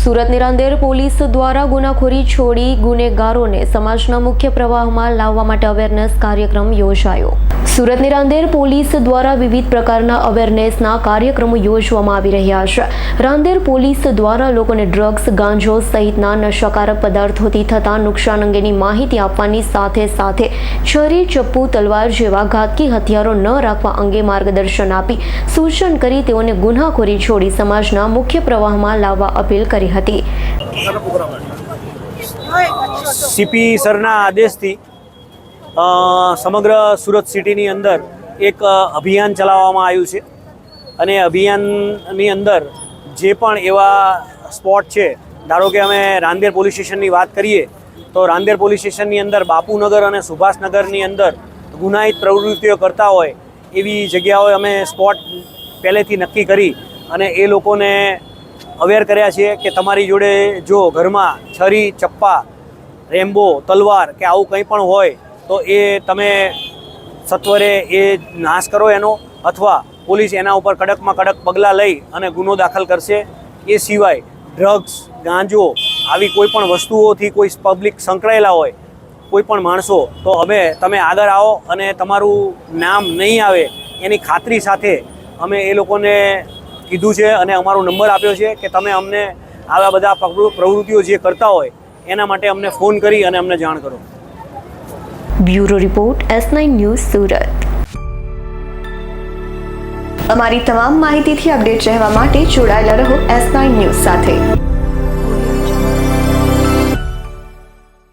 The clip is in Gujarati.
સુરત નિરાંદેર પોલીસ દ્વારા ગુનાખોરી છોડી ગુનેગારોને સમાજના મુખ્ય પ્રવાહમાં લાવવા માટે અવેરનેસ કાર્યક્રમ યોજાયો. સુરત નિરાંદેર પોલીસ દ્વારા વિવિધ પ્રકારના અવેરનેસના કાર્યક્રમો યોજવામાં આવી રહ્યા છે. રાંદેર પોલીસ દ્વારા લોકોને ડ્રગ્સ ગાંજો સહિતના નશાકારક પદાર્થોથી થતા નુકસાન અંગેની માહિતી આપવાની સાથે સાથે છરી, ચપ્પુ, તલવાર જેવા ઘાતકી હથિયારો ન રાખવા અંગે માર્ગદર્શન આપી સૂચન કરી તેઓને ગુનાખોરી છોડી સમાજના મુખ્ય પ્રવાહમાં લાવવા અપીલ કરી હતી. સીપી સરના આદેશથી સમગ્ર સુરત સિટીની અંદર એક અભિયાન ચલાવવામાં આવ્યું છે. અને અભિયાનની અંદર જે પણ એવા સ્પોટ છે, ધારો કે અમે રાંદેર પોલીસ સ્ટેશનની વાત કરીએ, તો રાંદેર પોલીસ સ્ટેશનની અંદર બાપુનગર અને સુભાષનગરની અંદર ગુનાહિત પ્રવૃત્તિઓ કરતા હોય, એવી જગ્યાઓએ અમે સ્પોટ પહેલેથી નક્કી કરી અને એ લોકોને અવેર કર્યા છીએ કે તમારી જોડે જો ઘરમાં છરી, ચપ્પા, રેમ્બો, તલવાર કે આવું કંઈ પણ હોય, તો એ તમે સત્વરે એ નાશ કરો એનો અથવા પોલીસ એના ઉપર કડકમાં કડક પગલાં લઈ અને ગુનો દાખલ કરશે. એ સિવાય ડ્રગ્સ ગાંજો આવી કોઈ પણ વસ્તુઓથી કોઈ પબ્લિક સંકળાયેલા હોય, કોઈ પણ માણસો, તો અમે, તમે આગળ આવો અને તમારું નામ નહીં આવે એની ખાતરી સાથે અમે એ લોકોને કીધું છે અને અમારો નંબર આપ્યો છે કે તમે અમને આવા બધા પ્રવૃ- પ્રવૃત્તિઓ જે કરતા હોય, એના માટે અમને ફોન કરી અને અમને જાણ કરો. Bureau report, S nine news, Surat. અમારી તમામ માહિતીથી અપડેટ રહેવા માટે જોડાયેલા રહો એસ નાઇન ન્યૂઝ સાથે.